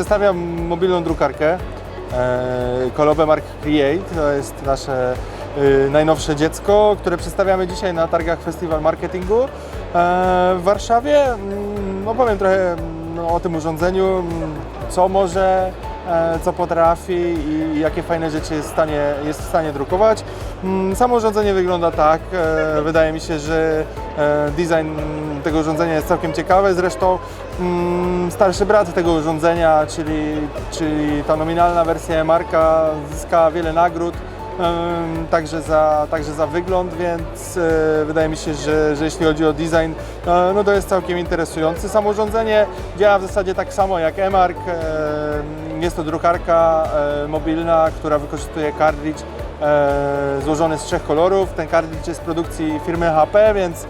przedstawiam mobilną drukarkę e, Kolobe Mark Create. To jest nasze e, najnowsze dziecko, które przedstawiamy dzisiaj na targach Festiwal Marketingu e, w Warszawie. Mm, Opowiem trochę mm, o tym urządzeniu, mm, co może, co potrafi i jakie fajne rzeczy jest w stanie, jest w stanie drukować. Mm, Samo urządzenie wygląda tak. e, Wydaje mi się, że e, design tego urządzenia jest całkiem ciekawy. Zresztą mm, starszy brat tego urządzenia, czyli, czyli ta nominalna wersja marka zyskała wiele nagród. Także za, także za wygląd, więc e, wydaje mi się, że, że jeśli chodzi o design, e, no to jest całkiem interesujący. Samo urządzenie działa w zasadzie tak samo jak eMark. e, Jest to drukarka mobilna, która wykorzystuje cartridge złożony z trzech kolorów. Ten cartridge jest produkcji firmy HP, więc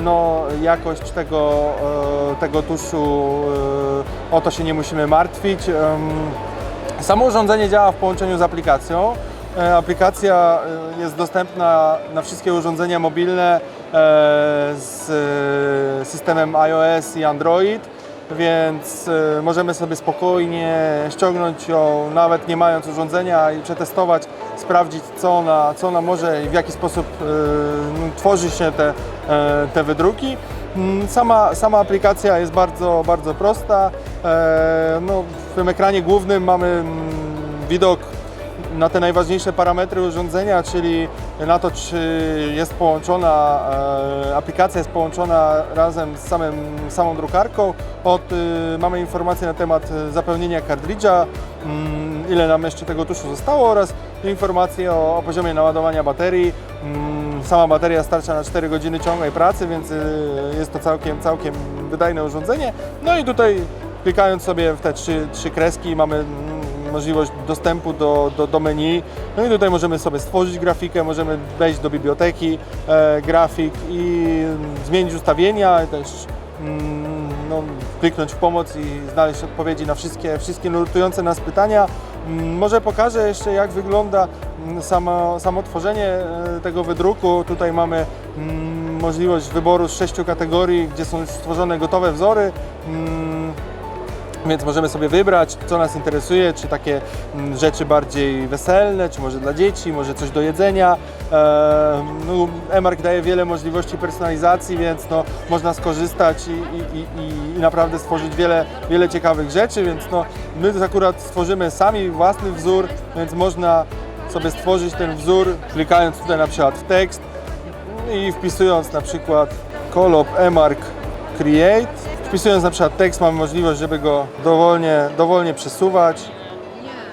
no, jakość tego, tego tuszu o to się nie musimy martwić. Samo urządzenie działa w połączeniu z aplikacją. E, Aplikacja e, jest dostępna na wszystkie urządzenia mobilne e, z systemem iOS i Android, więc możemy sobie spokojnie ściągnąć ją, nawet nie mając urządzenia i przetestować, sprawdzić co ona, co ona może i w jaki sposób no, tworzy się te, te wydruki. Mm, Sama, sama aplikacja jest bardzo, bardzo prosta. No, w tym ekranie głównym mamy mm, widok na te najważniejsze parametry urządzenia, czyli na to, czy jest połączona, e, aplikacja jest połączona razem z samym, samą drukarką. Od, y, mamy informacje na temat zapełnienia kartridża, mm, ile nam jeszcze tego tuszu zostało oraz informacje o, o poziomie naładowania baterii. Mm, Sama bateria starcza na 4 godziny ciągłej pracy, więc y, jest to całkiem, całkiem wydajne urządzenie. No i tutaj klikając sobie w te trzy, trzy kreski mamy mm, możliwość dostępu do, do, do menu. No i tutaj możemy sobie stworzyć grafikę, możemy wejść do biblioteki e, grafik i zmienić ustawienia, też mm, no, kliknąć w pomoc i znaleźć odpowiedzi na wszystkie, wszystkie nurtujące nas pytania. Mm, Może pokażę jeszcze jak wygląda mm, samo, samo tworzenie e, tego wydruku. Tutaj mamy mm, możliwość wyboru z sześciu kategorii, gdzie są stworzone gotowe wzory. Więc możemy sobie wybrać, co nas interesuje, czy takie mm, rzeczy bardziej weselne, czy może dla dzieci, może coś do jedzenia. E, no, eMark daje wiele możliwości personalizacji, więc no, można skorzystać i, i, i, i naprawdę stworzyć wiele, wiele ciekawych rzeczy, więc no, my akurat stworzymy sami własny wzór, więc można sobie stworzyć ten wzór, klikając tutaj na przykład w tekst i wpisując na przykład Colop eMark Create. Wpisując na przykład tekst mamy możliwość, żeby go dowolnie, dowolnie przesuwać.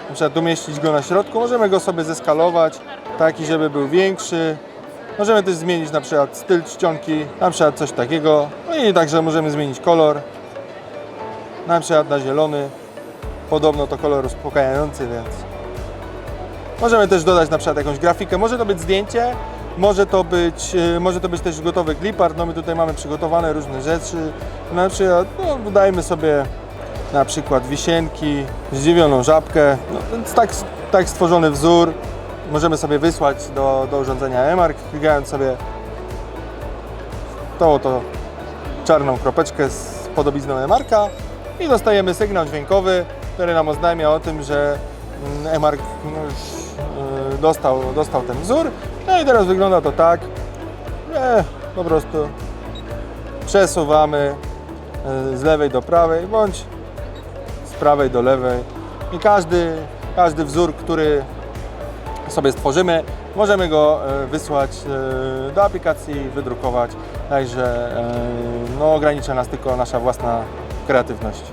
Na przykład umieścić go na środku. Możemy go sobie zeskalować, taki żeby był większy. Możemy też zmienić na przykład styl czcionki, na przykład coś takiego. No i także możemy zmienić kolor. Na przykład na zielony. Podobno to kolor uspokajający, więc Możemy też dodać na przykład jakąś grafikę, może to być zdjęcie, może to być, e, może to być też gotowy clipart, no my tutaj mamy przygotowane różne rzeczy, na przykład no, dodajmy sobie na przykład wisienki, zdziwioną żabkę, no, tak, tak stworzony wzór możemy sobie wysłać do, do urządzenia eMark, klikając sobie tą oto czarną kropeczkę z podobizną eMarka i dostajemy sygnał dźwiękowy, który nam oznajmia o tym, że mm, eMark no, już y, dostał, dostał ten wzór. No i teraz wygląda to tak, że po prostu przesuwamy y, z lewej do prawej bądź z prawej do lewej i każdy, każdy wzór, który sobie stworzymy, możemy go e, wysłać e, do aplikacji, wydrukować, także e, no, ogranicza nas tylko nasza własna kreatywność.